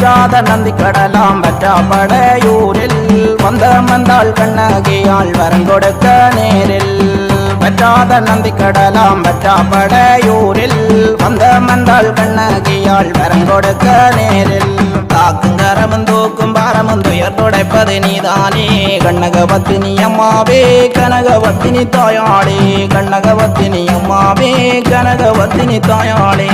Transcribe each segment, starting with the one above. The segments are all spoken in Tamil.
வற்றாத நந்தி கடலாம் பற்றாப்படையூரில் வந்த மந்தாள் கண்ணகியால் வரங்கொடுக்க நேரில். வற்றாத நந்தி கடலாம் பற்றாப்படையூரில் வந்த மந்தாள் கண்ணகியால் வரங்கொடுக்க நேரில். தாக்கும் கரமும் தூக்கும் பாரமும் துயர் துடைப்பது நீதானே. கண்ணகவத்தினி அம்மாவே கனகவத்தினி தாயாளே. கண்ணகவத்தினி அம்மாவே கனகவத்தினி தாயாளே.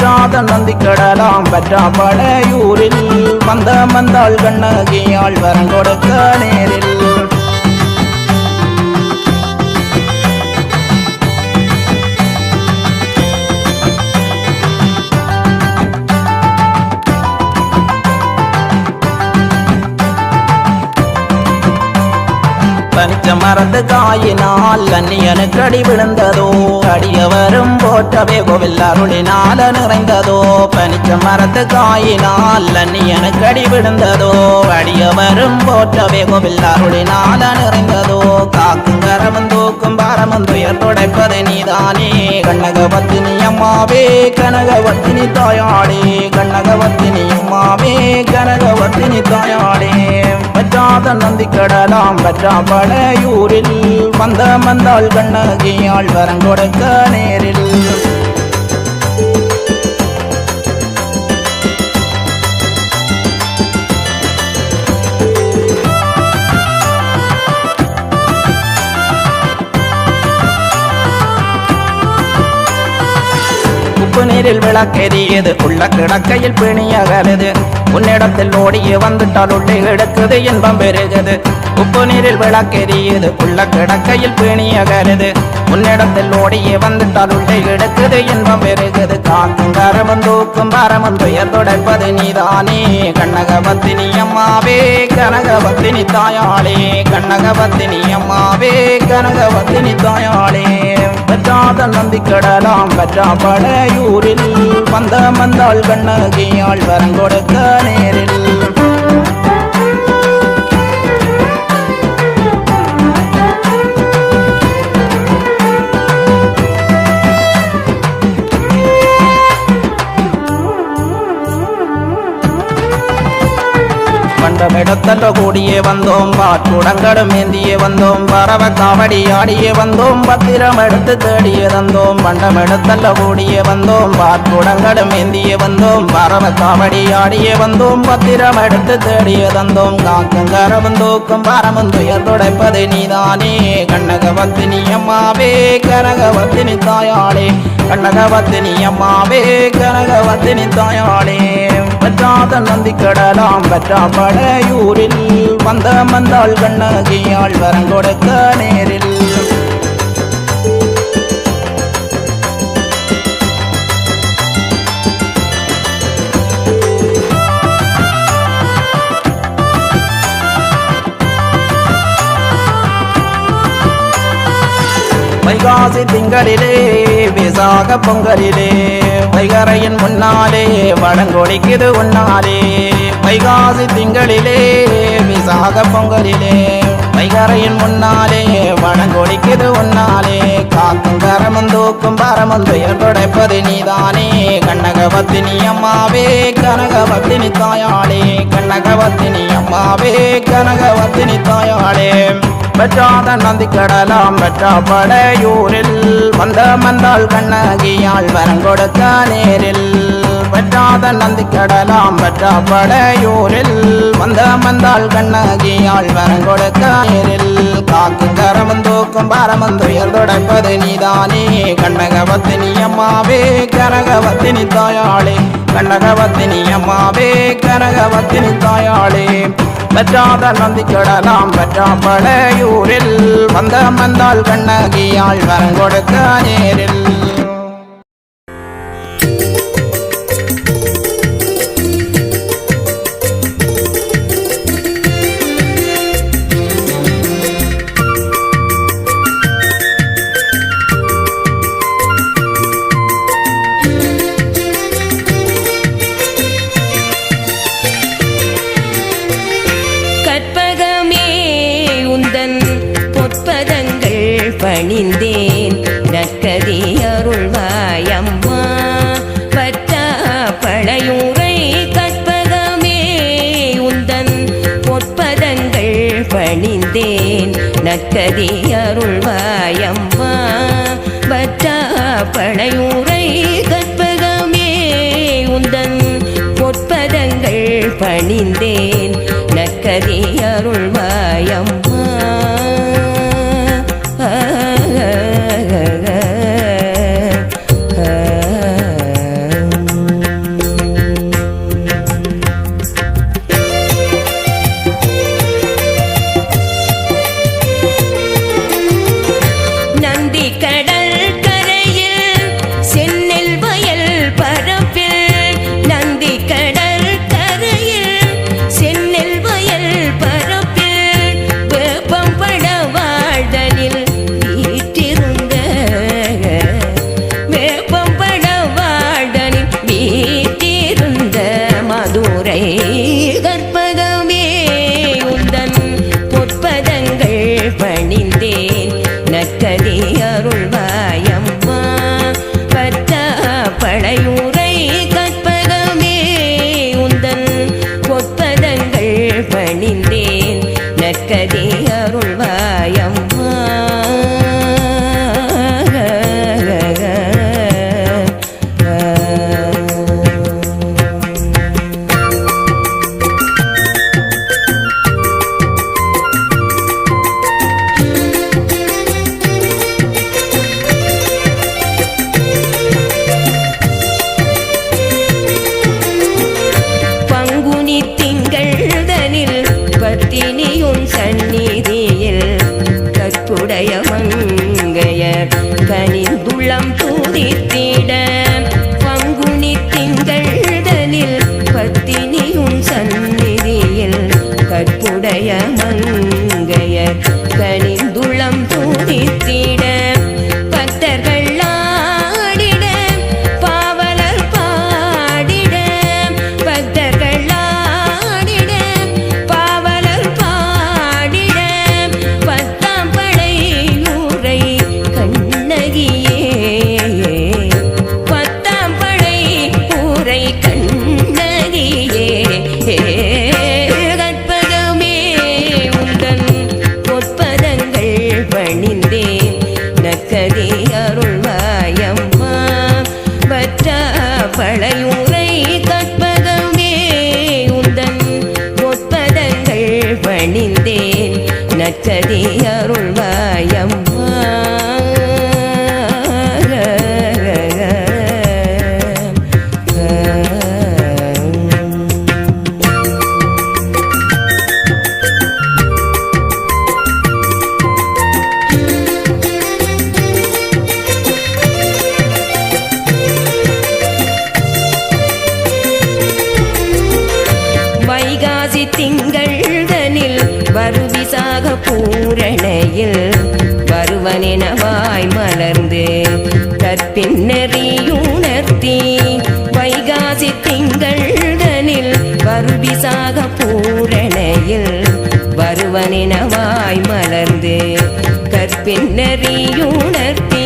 வற்றாத நந்தி கடலாம் பற்றா பழையூரில். வந்த மந்தாள் கண்ணகியாள் வரங்கொடுக்க நேரில். பனிச்ச மரத்து காயினால் அந்நியனுக்கு அடி விழுந்ததோ? அடியவரும் போற்றவே கோவில் அருளினால நிறைந்ததோ? பனிச்ச மரத்து காயினால் அந்நியனுக்கு அடி விழுந்ததோ? அடியவரும் போற்றவே கோவில் அருளினால நிறைந்ததோ? காக்கும் கரமும் தூக்கும் பாரமும் துயர் துடைப்பது நீதானே? கண்ணகவத்தினி அம்மாவே கனகவத்தினி தாயாடே கண்ணகவத்தினி அம்மாவே கனகவத்தினி தாயாடே பற்றாத நந்தி கடலாம் பற்றா படையூரில் வந்த மந்தாள் கண்ணகியாள் வரங்கொடுக்க நேரில். உப்பு நீரில் விளக்கெறியது உள்ள கிடக்கையில் பிணியகலது. உன்னிடத்தில் ஓடிய வந்துட்டால் உள்ளே எடுக்குது இன்பம் பெருகுது. உப்பு நீரில் விளக்கெறியது உள்ள கிடக்கையில் பிணியகருது உன்னிடத்தில் ஓடியே வந்துட்டால் உள்ளே எடுக்குது. இன்பம் பெருகுது. காக்கும் கரமும் தூக்கும் பரமும் துயர் துடைப்பது நீதானே. கண்ணகபத்தினி அம்மாவே கனகபத்தினி தாயாளே. கண்ணகபத்தினி அம்மாவே கனகபத்தினி தாயாளே. பெற்றாத நந்தி கடலாம் பெற்றா படையூரில் வந்த மந்தாள் கண்ணகியாள் வரங்கொடுக்க நேரில். மண்டமிடத்தல்ல கூடியே வந்தோம். பாட்டுடங்களும் ஏந்தியே வந்தோம். பறவ காவடி ஆடியே வந்தோம். பத்திரம் எடுத்து தேடியே தந்தோம். பண்டம் பண்டமிடத்தல்ல கூடியே வந்தோம். பாட்டுடங்களும் ஏந்தியே வந்தோம். பறவ காவடி ஆடியே வந்தோம். பத்திரம் எடுத்து தேடியே தந்தோம். காக்கும் கரவும் தூக்கும் பரமும் துயர் துடைப்பது நீதானே. கண்ணகவத்தினி அம்மாவே கனகவத்தினி தாயாளே. கண்ணகவத்தினி அம்மாவே கனகவத்தினி தாயாளே. பற்றாத நந்தி கடலாம் பற்றா படையூரில் வந்த மந்தாள் கண்ணகியாள் வரங்கொடுக்க நேரில். வைகாசி திங்களிலே விசாக பொங்கலிலே வைகரையின் முன்னாலே வடங்கொழிக்குது உன்னாலே. வைகாசி திங்களிலே விசாக பொங்கலிலே. வைகரையின் முன்னாலே வடங்கொடிக்குது உன்னாலே காக்கும் கரமும் தூக்கும் பரமும் துயர் துடைப்பது நீதானே. கண்ணகவத்தினி அம்மாவே கனகவத்தினி தாயாளே. கண்ணகவத்தினி அம்மாவே கனகவத்தினி தாயாளே. பெற்றாத நந்தி கடலாம் பெற்றா படையூரில் வந்த மந்தாள் கண்ணகியாள் வரங்கொடுக்க நேரில். பெற்றாத நந்தி கடலாம் பெற்றா படையூரில் வந்த மந்தாள் கண்ணகியாள் வரங்கொடுக்க நேரில். காக்கு கரமும் தூக்கும் பரமும் துயர் துடைப்பது நீதானே. கண்ணகவத்தினி அம்மாவே கரகவத்தினி தாயாளே. கண்ணகவத்தினி அம்மாவே கரகவத்தினி தாயாளே. பெற்றாத நந்தி கடலாம் பெற்றா படையூரில் வந்த மந்தாள் கண்ணகியாள் வரங்கொடுக்க நேரில். நக்கதி அருள்வாயம்மா. பற்றா படையூரை கற்பகமே உந்தன் பொற்பதங்கள் பணிந்தேன். நக்கதி அருள்வாயம்மா. கற்பின்னறியுணர்த்தி வைகாசி திங்கள் தனில் வருபிசாக பூரணையில் வருவனினவாய் மலர்ந்து கற்பின்னறியுணர்த்தி